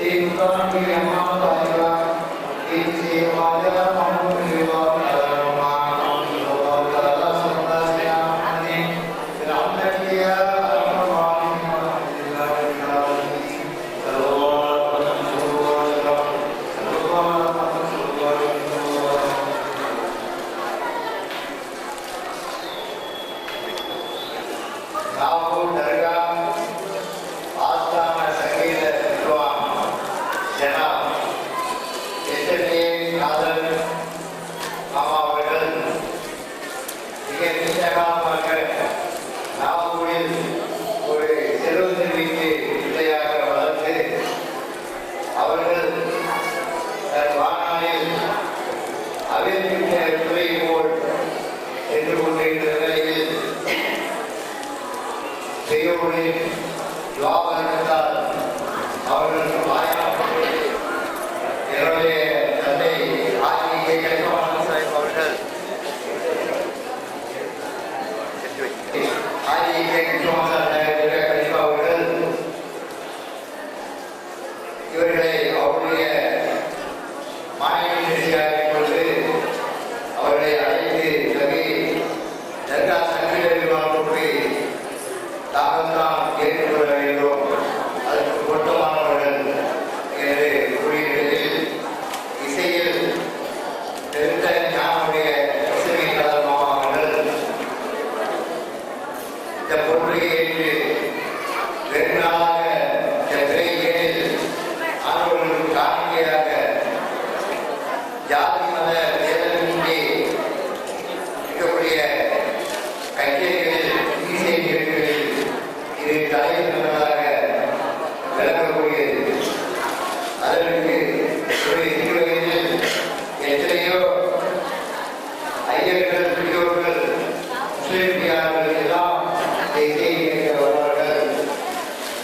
এই দুটো আমরা এই যে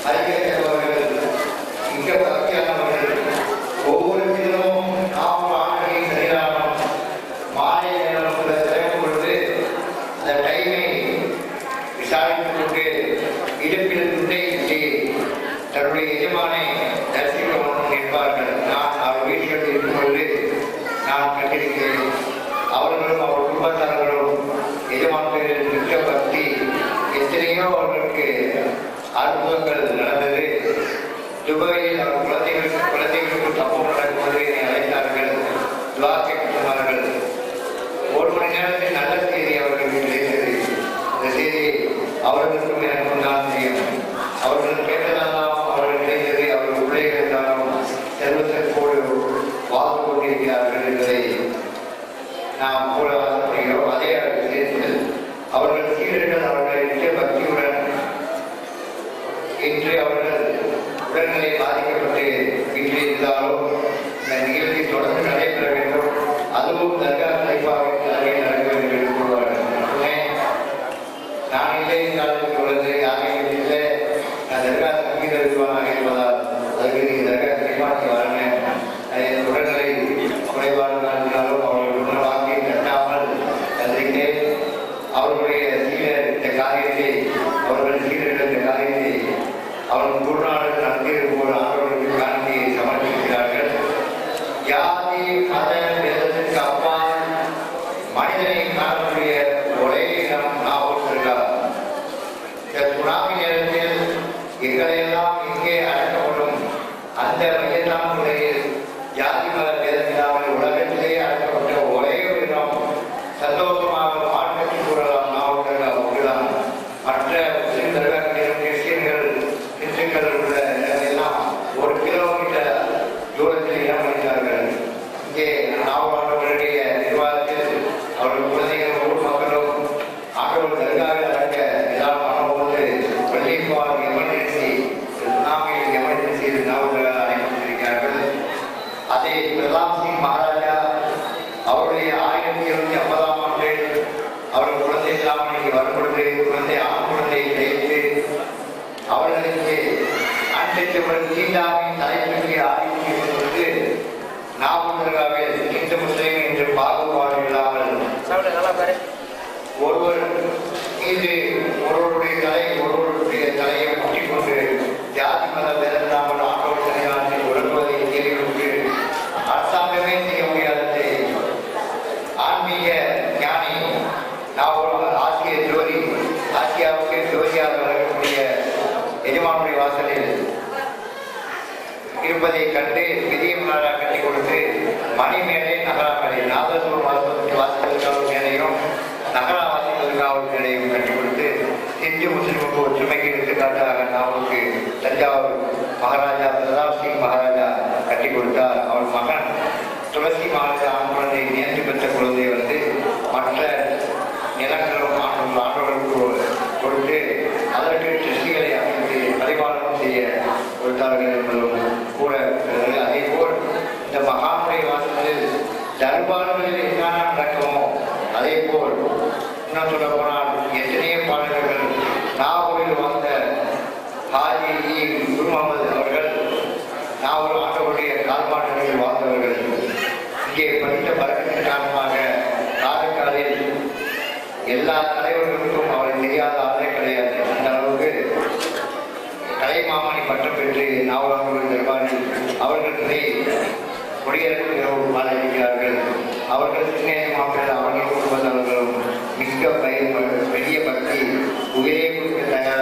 Para que Ahora un turno ஒருவர் மீது ஒருவருடைய தலை ஒருவருடைய தலையை முட்டிக் கொண்டு ஜாதி மத ஆண்டோர் தனியாற்றில் உறங்குவதை தேடிவிட்டு அரசாங்கமே செய்ய முடியாததை. ஆன்மீக ஞானி நாவல் ஆசிய ஜோதி ஆசியாவுக்கு ஜோதியாக வழங்கக்கூடிய எஜமானுடைய வாசலில் இருப்பதை கண்டு விதியம் நாளாக கட்டி கொடுத்து மணி மேலே நகராமலை. நாதசூர் வாசலுக்கு வாசலுக்காக மேலையும் நகரா வாசலுக்காக மேலையும் கட்டி கொடுத்து இந்து முஸ்லிமுக்கு ஒற்றுமைக்கு எடுத்துக்காட்டாக நாவுக்கு தஞ்சாவூர் மகாராஜா பிரதாப் சிங் மகாராஜா கட்டி கொடுத்தார். அவள் மகன். ஹாஜி குரு முகமது அவர்கள் நாவல் ஆண்டவருடைய கால்பாடுகளில் வாழ்ந்தவர்கள். இங்கே படித்த பழக்கத்தின் காரணமாக காரைக்காலில் எல்லா தலைவர்களுக்கும் அவரை தெரியாத ஆளே கிடையாது. அந்த அளவுக்கு கலைமாமணி பட்டம் பெற்று நாவலர்கள் தர்பாரில் அவர்களுக்கு குடியரசு இரவு பாலிக்கிறார்கள் அவர்கள் சின்ன மாப்பிள்ளை அவர்கள் குடும்பத்தவர்களும் மிக்க பயிர் பெரிய பக்தி உயிரே கொடுக்க தயார்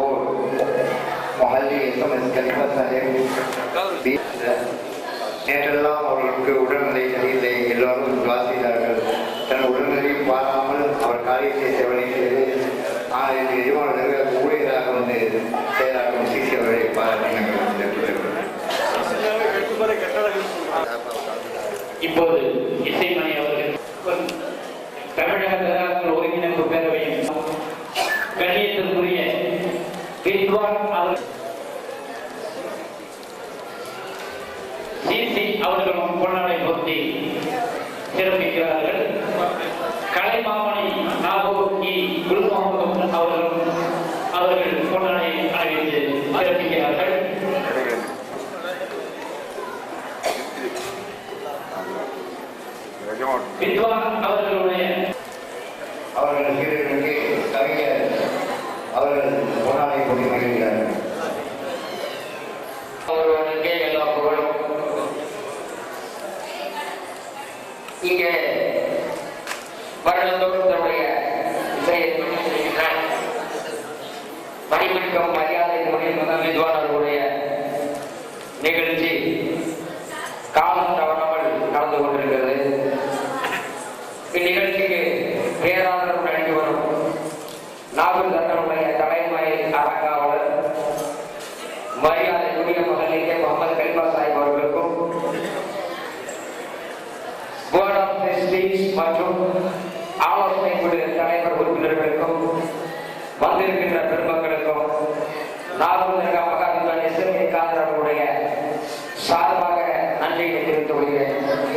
favor, மஹல்லி எஸ்எம்எஸ் கலிஃபா சாஹிப் நேற்றெல்லாம் அவர்களுக்கு உடல்நிலை சரியில்லை எல்லோரும் வாசித்தார்கள் தன் உடல்நிலை பாராமல் அவர் காரியத்தை சேவனை ஆனால் இந்த எதிர்வாளர்கள் ஊழியராக வந்து செயலாற்றும் சிசி அவர்களை பாராட்டினார்கள் இப்போது இசைமணி அவர்கள் தமிழக சிறப்பிக்கிறார்கள் கலைமாமணி நாகூர் இ குல் முகமது அவர்களும் அவர்கள் பொன்னாடை அணிவித்து சிறப்பிக்கிறார்கள் வித்வான் அவர்களுடைய அவர்கள் சீடர்களுக்கு கவிஞர் அவர்கள் பொன்னாடை கொண்டு மகிழ்கிறார்கள் ஒருவனுக்கே எல்லா புகழும் இங்கே வருடந்தோறும் தன்னுடைய மணிமிக்கம் மரியாதை முடிந்த வித்வானர்களுடைய நிகழ்ச்சி காலம் தவறாமல் நடந்து கொண்டிருக்கிறது. இந்நிகழ்ச்சிக்கு பேராதரவு நடித்து வரும் நாகூர் தத்தனுடைய தலைமை அறங்காவலர் மரியாதைக்குரிய மகளிரே முகமது கல்பா சாஹிப் அவர்களுக்கும் மற்றும் ஆலோசனை குழு தலைவர் உறுப்பினர்களுக்கும் வந்திருக்கின்ற பெருமக்களுக்கும் நாகூர் தர்கா மகா